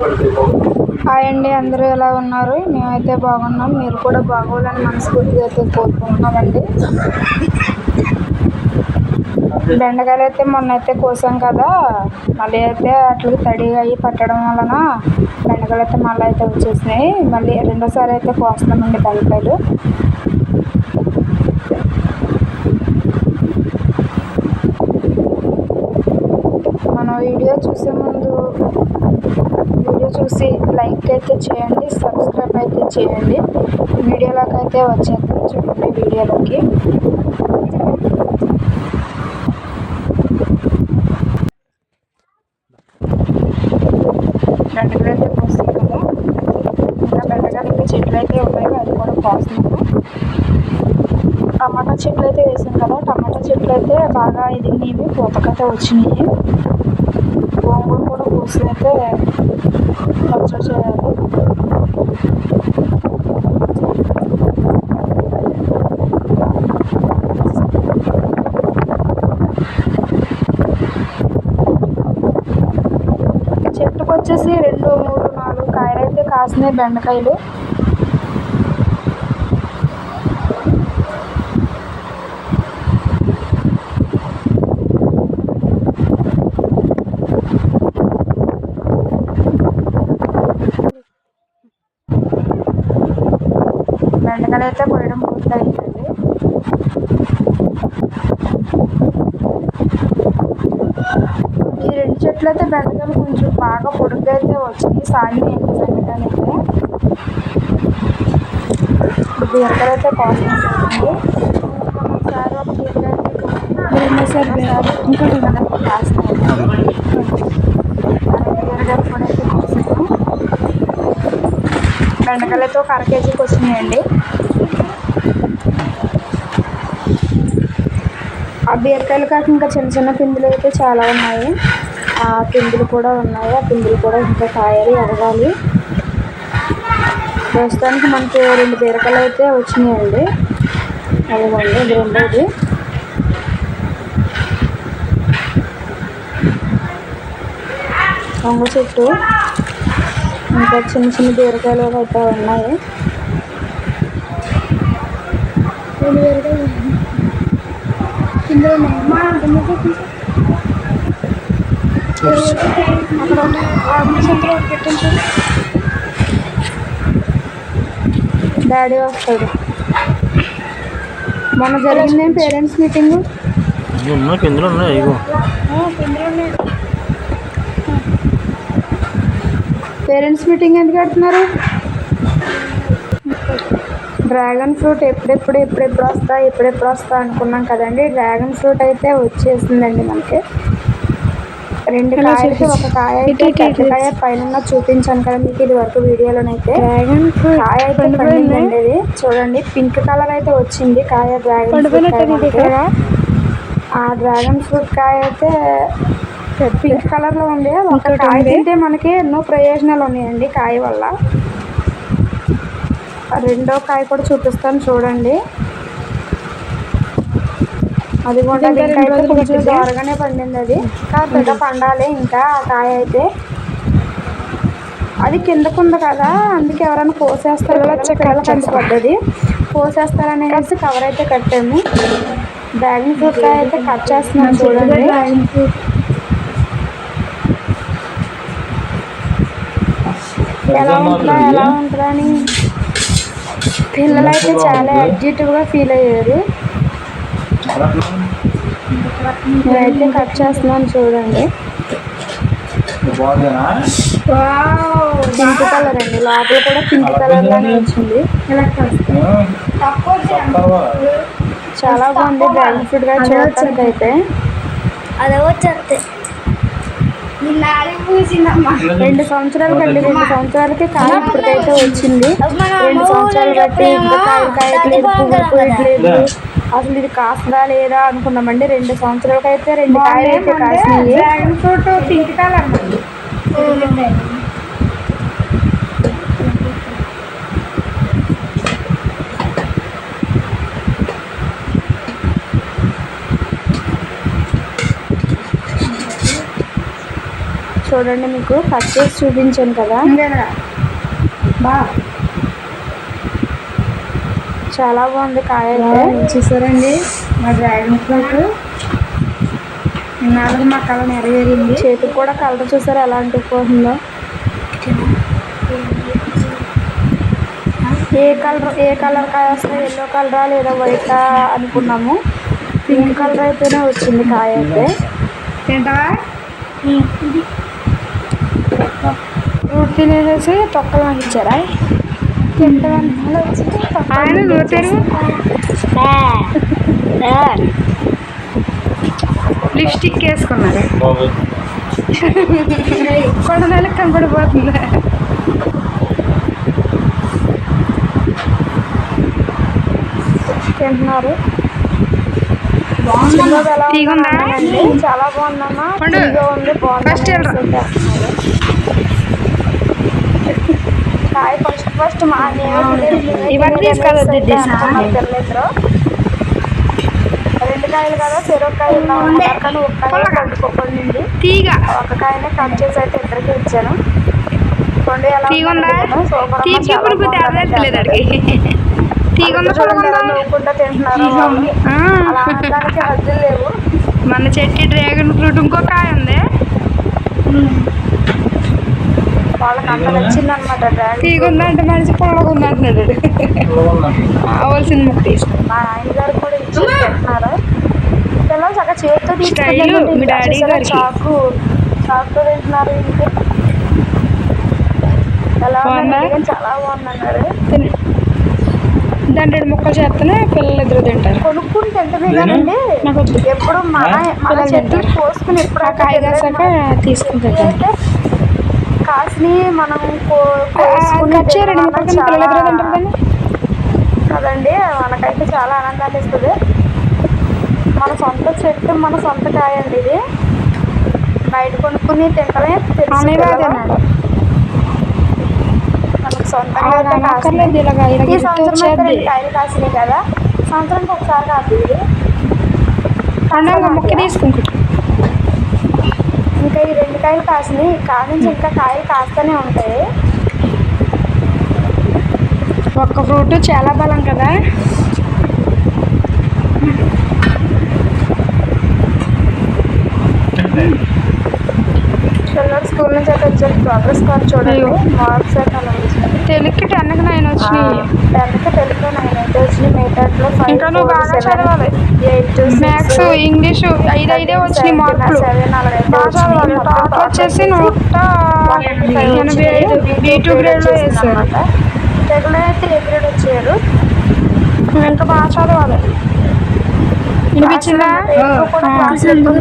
Hi అండి అందరూ ఎలా ఉన్నారు? మేమైతే బాగున్నాం. మీరు కూడా బాగోవాలని మనస్ఫూర్తిగా అయితే కోరుకుంటున్నామండి. బెండకాయలు అయితే మొన్న అయితే కోసాం కదా. మళ్ళీ అయితే అట్లా తడిగా అయ్యి పట్టడం వలన బెండకాయలు అయితే మళ్ళీ అయితే వచ్చేసినాయి. మళ్ళీ రెండోసారి అయితే కోస్తున్నామండి బెండకాయలు. మన వీడియో చూసే ముందు చూసి లైక్ అయితే చేయండి సబ్స్క్రైబ్ అయితే చేయండి. వీడియోలోకి అయితే వచ్చేద్దాం చూడండి వీడియోలోకి. అయితే కోస్తాం కదా. ఇంకా బెండకాయలు ఇంకా చెట్లు అయితే ఉన్నాయి అది కూడా టమాటా చెట్లు అయితే వేసాం కదా టమాటా చెట్లు అయితే బాగా ఎదిగినవి పూతకైతే వచ్చినాయి. గోంగూర కూడా కోసి అయితే పచ్చడి చేయాలి. చెట్టుకు వచ్చేసి రెండు మూడు నాలుగు కాయలు అయితే కాసినాయి బెండకాయలు. బెండకాయలు అయితే కోయడం పూర్తయిందండి. ఈ రెండు చెట్లు అయితే బెండకాయలు కొంచెం బాగా పొడుగ్గా అయితే వచ్చినాయి సాగినాయండి బెండకాయలు అయితే ఇప్పుడు బీరకాయలు అయితే కాస్ట్ చూడండి ఒకసారి బీరకాయ ఇంకోటి కాస్తాయి బీరకాయలు కూడా అయితే బెండకాయలతో ఒక అర కేజీకి వచ్చినాయండి ఆ బీరకాయలు కాక ఇంకా చిన్న చిన్న పిందులు అయితే చాలా ఉన్నాయి. ఆ పిందులు కూడా ఉన్నాయి. ఆ పిందులు కూడా ఇంకా కాయాలి ఎరగాలి ప్రస్తుతానికి మనకి రెండు బీరకాయలు అయితే వచ్చినాయండి. అదిగోండి ఇది రెండోది. వంగ చెట్టు. ఇంకా చిన్న చిన్న బీరకాయలు అయితే ఉన్నాయి. డాడీ వస్తాడు. మొన్న జరిగింది పేరెంట్స్ మీటింగ్? ఉన్నాయి కిందలో ఉన్నాయి పేరెంట్స్ మీటింగ్ ఎందుకు పెడుతున్నారు? డ్రాగన్ ఫ్రూట్ ఎప్పుడెప్పుడు ఎప్పుడెప్పుడు వస్తా ఎప్పుడెప్పుడు వస్తా అనుకున్నాం కదండి. డ్రాగన్ ఫ్రూట్ అయితే వచ్చేసిందండి మనకి. రెండు కాయలకి ఒక కాయ కాయ పైన చూపించాను కదా మీకు ఇది వరకు వీడియోలోనైతే. డ్రాగన్ ఫ్రూట్ కాయ అయితే పండిందండి ఇది. చూడండి పింక్ కలర్ అయితే వచ్చింది. కాయ డ్రాగన్ ఫ్రూట్. ఆ డ్రాగన్ ఫ్రూట్ కాయ అయితే పింక్ కలర్లో ఉంది. ఒక కాయ తింటే మనకి ఎన్నో ప్రయోజనాలు ఉన్నాయండి కాయ వల్ల. రెండో కాయ కూడా చూపిస్తాను చూడండి. అది కూడా అయితే కొంచెం త్వరగానే పండింది అది. ఇంకా పండాలి ఇంకా ఆ కాయ అయితే. అది కిందకుంది కదా అందుకే ఎవరైనా కోసేస్తారు కదా చెక్కల పడ్డది కోసేస్తారనేసి కవర్ అయితే కట్టాము. డ్రాగన్ ఫ్రూట్ కాయ అయితే కట్ చేస్తున్నాం చూడండి. ఎలా ఉంటుందా ఎలా ఉంటుందా అని పిల్లలైతే చాలా గా ఫీల్ అయ్యారు. నేనైతే కట్ చేస్తున్నాను చూడండి. పింక్ కలర్ అండి. లోపల కూడా పింక్ కలర్ లానే వచ్చింది. చాలా బాగుంది డ్రాగన్ ఫ్రూట్గా చూడటానికి అయితే. అదే వచ్చేస్తే రెండు సంవత్సరాలు కండి రెండు సంవత్సరాలకి కాయ ఇప్పటికైతే వచ్చింది. రెండు సంవత్సరాలు బట్టి ఇంకా కాయ కాయట్లేదు పువ్వులు పూయట్లేదు అసలు ఇది కాస్తుందా లేదా అనుకున్నామండి. రెండు సంవత్సరాలకి అయితే రెండు కాయలు అయితే కాసినాయి. చూడండి మీకు కట్ చేసి చూపించాను కదా. చాలా బాగుంది కాయ అయితే. చూసారండి మా డ్రాగన్ ఫ్రూట్. ఇన్నాళ్ళకి మా కళ నెరవేరింది. చేతికి కూడా కలర్ చూసారు ఎలా అంటుకుపోతుందో ఏ కలర్ ఏ కలర్ కాయ వస్తే ఎల్లో కలరా లేదా వైటా అనుకున్నాము. పింక్ కలర్ అయితేనే వచ్చింది కాయ అయితే. తింటావా? తినేసేసి తొక్కలు నాకు ఇచ్చారా ఆయన నోటారు లిప్స్టిక్ వేసుకున్నారు కొండ నెలకు కనపడిపోతుంది. తింటున్నారు? చాలా బాగుందమ్మా. ఉంది బాగుంది ఫస్ట్ వెళ్ళరా. అనేసి అంటున్నారు. కాయ ఫస్ట్ ఫస్ట్ మా నేను తినేది ఇవన్నీ తీసుకెళ్ళొద్దు. రెండు కాయలు కదా తీగ. ఒక కాయనే కట్ చేసి అయితే ఇద్దరికి ఇచ్చాను. మన చెట్టు డ్రాగన్ ఫ్రూట్ ఇంకో కాయ ఉంది. వాళ్ళకి అంత నచ్చింది అనమాట డ్రాగన్ తీగ ఉందంటే మనిషి పొలగా ఉంది అంటున్నాడు కావాల్సిన ముక్క తీసుకో. మా ఆయన గారు కూడా ఇచ్చి తింటున్నారు పిల్లలు చక్కగా చేతితో మీ గారికి. చాకు చాకుతో తింటున్నారు ఎలా కానీ చాలా బాగుందన్నారు తిని. దాంట్లో ముక్కలు చేస్తేనే పిల్లలు ఇద్దరు తింటారు కొనుక్కుని తింటమే కానండి. ఎప్పుడు మన మన చెట్టు. కోసుకుని ఎప్పుడు ఆ కాయ కాసాక తీసుకుని తింటారు. కాసిని మనం కోసుకుని కదండి మనకైతే చాలా ఆనందాన్ని ఇస్తుంది. మన సొంత చెట్టు మన సొంత కాయ అండి ఇది. బయట కొనుక్కుని తింటమే మనకు సొంతంగా ఈ సంవత్సరం రెండు కాయలు కాసినాయి కదా? సంవత్సరానికి ఒకసారి కాదు ఇది. ముక్క తీసుకుంటాడు ఇంకా ఈ రెండు కాయలు కాసినాయి కాడ నుంచి ఇంకా కాయలు కాస్తూనే ఉంటాయి. ఒక్క ఫ్రూట్ చాలా బలం కదా. పిల్లలు స్కూల్ నుంచి అయితే వచ్చారు. ప్రోగ్రెస్ కార్డ్ చూడండి. మార్క్స్ అయితే తెలుగుకి టెన్కి నైన్ వచ్చినాయి. టెన్త్ తెలుగు నైన్ అయితే వచ్చినాయి మిగతాట్లో ఫైవ్ ఇంకా నువ్వు బాగా చదవాలి. మ్యాథ్స్ ఇంగ్లీష్ ఐదు ఐదే వచ్చినాయి మార్కులు బాగా చదవాలి టాప్ వచ్చేసి నూట ఎనభై ఐదు బీ టూ గ్రేడ్లో వేసారు అయితే ఏ గ్రేడ్ వచ్చారు ఇంకా బాగా చదవాలి వినిపించిందా కూడా ఆ. క్లాస్ ఎక్కువ